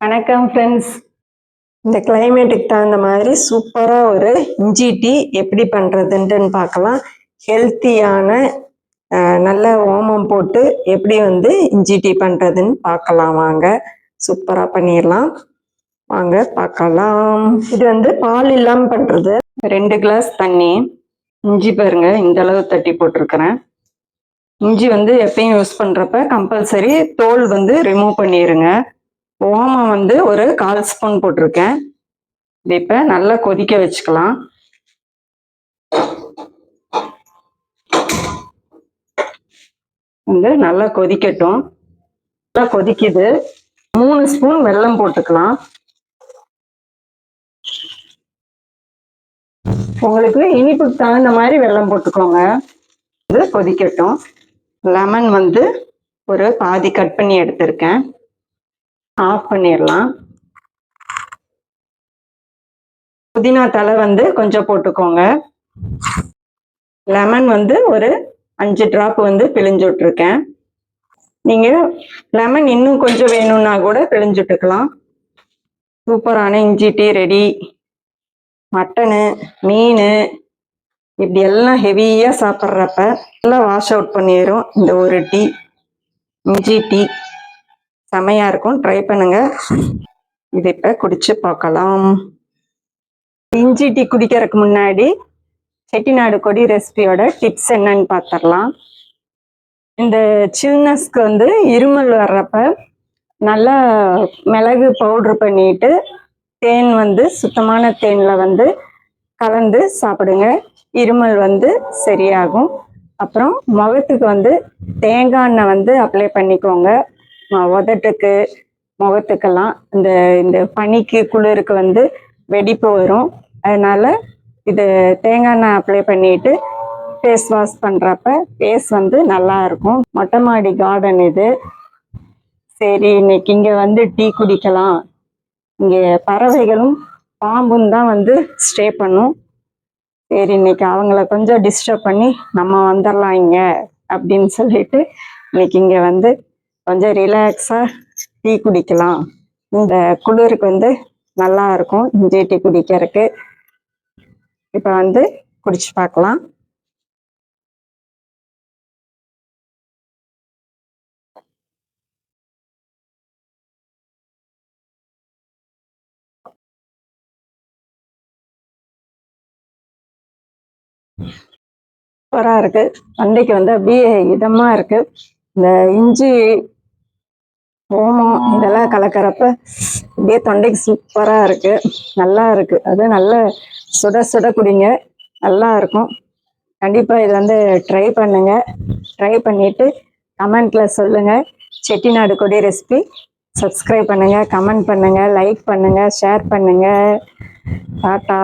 வணக்கம் ஃப்ரெண்ட்ஸ் இந்த கிளைமேட்டுக்கு தகுந்த மாதிரி சூப்பராக ஒரு இஞ்சி டீ எப்படி பண்ணுறதுன்ட்டுன்னு பார்க்கலாம். ஹெல்த்தியான நல்ல ஓமம் போட்டு எப்படி வந்து இஞ்சி டீ பண்ணுறதுன்னு பார்க்கலாம். வாங்க சூப்பராக பண்ணிடலாம். வாங்க பார்க்கலாம். இது வந்து பால் இல்லாமல் பண்ணுறது ரெண்டு கிளாஸ் தண்ணி. இஞ்சி பாருங்க இந்த அளவு தட்டி போட்டிருக்கிறேன். இஞ்சி வந்து எப்பயும் யூஸ் பண்ணுறப்ப கம்பல்சரி தோல் வந்து ரிமூவ் பண்ணிடுங்க ஓமம் வந்து ஒரு கால் ஸ்பூன் போட்டிருக்கேன். இது இப்போ நல்லா கொதிக்க வச்சுக்கலாம். வந்து நல்லா கொதிக்கட்டும். நல்லா கொதிக்குது. மூணு ஸ்பூன் வெல்லம் போட்டுக்கலாம். உங்களுக்கு இனிப்புக்கு தகுந்த மாதிரி வெல்லம் போட்டுக்கோங்க. இது கொதிக்கட்டும். லெமன் வந்து ஒரு பாதி கட் பண்ணி எடுத்திருக்கேன். ஆஃப் பண்ணிடலாம் புதினா தலை வந்து கொஞ்சம் போட்டுக்கோங்க. லெமன் வந்து ஒரு அஞ்சு ட்ராப் வந்து பிழிஞ்சு விட்ருக்கேன் நீங்கள் லெமன் இன்னும் கொஞ்சம் வேணும்னா கூட பிழிஞ்சுட்டுக்கலாம் சூப்பரான இஞ்சி டீ ரெடி. மட்டனு மீன் இப்படி எல்லாம் ஹெவியாக சாப்பிட்றப்ப நல்லா வாஷ் அவுட் பண்ணிடும் இந்த ஒரு டீ இஞ்சி டீ. செமையாக இருக்கும். ட்ரை பண்ணுங்க. இது இப்போ குடிச்சு பார்க்கலாம். இஞ்சி டீ குடிக்கிறதுக்கு முன்னாடி செட்டிநாடு கொடி ரெசிபியோட டிப்ஸ் என்னன்னு பார்த்துடலாம் இந்த சில்னஸ்க்கு வந்து இருமல் வர்றப்ப நல்லா மிளகு பவுட்ரு பண்ணிட்டு தேன் வந்து சுத்தமான தேனில் வந்து கலந்து சாப்பிடுங்க. இருமல் வந்து சரியாகும். அப்புறம் முகத்துக்கு வந்து தேங்காய் எண்ணெய் வந்து அப்ளை பண்ணிக்கோங்க. உதட்டுக்கு முகத்துக்கெல்லாம் இந்த இந்த பனிக்கு குளிருக்கு வந்து வெடிப்பு வரும். அதனால இது தேங்காய் எண்ணெய் அப்ளை பண்ணிட்டு ஃபேஸ் வாஷ் பண்ணுறப்ப ஃபேஸ் வந்து நல்லா இருக்கும். மொட்டை மாடி கார்டன் இது. சரி இன்னைக்கு இங்கே வந்து டீ குடிக்கலாம். இங்கே பறவைகளும் பாம்பும் தான் வந்து ஸ்டே பண்ணும். சரி இன்னைக்கு அவங்கள கொஞ்சம் டிஸ்டர்ப் பண்ணி நம்ம வந்துடலாம் இங்கே அப்படின்னு சொல்லிட்டு இன்னைக்கு இங்கே வந்து கொஞ்சம் ரிலாக்ஸாக டீ குடிக்கலாம். இந்த குளிருக்கு வந்து நல்லா இருக்கும். இஞ்சி டீ குடிக்கிறதுக்கு. இப்போ வந்து குடிச்சு பார்க்கலாம். சூப்பராக இருக்கு. வண்டிக்கு வந்து அப்படியே இதமாக இருக்கு. இந்த இஞ்சி ஓமம் இதெல்லாம் கலக்கிறப்ப அப்படியே தொண்டைக்கு சூப்பராக இருக்கு. நல்லா இருக்கு. அது நல்ல சுட சுட குடிங்க. நல்லா இருக்கும். கண்டிப்பாக இது வந்து ட்ரை பண்ணுங்க. ட்ரை பண்ணிட்டு கமெண்ட்ல சொல்லுங்க. செட்டிநாடு கொடி ரெசிபி சப்ஸ்கிரைப் பண்ணுங்க. கமெண்ட் பண்ணுங்க. லைக் பண்ணுங்க. ஷேர் பண்ணுங்க. டாட்டா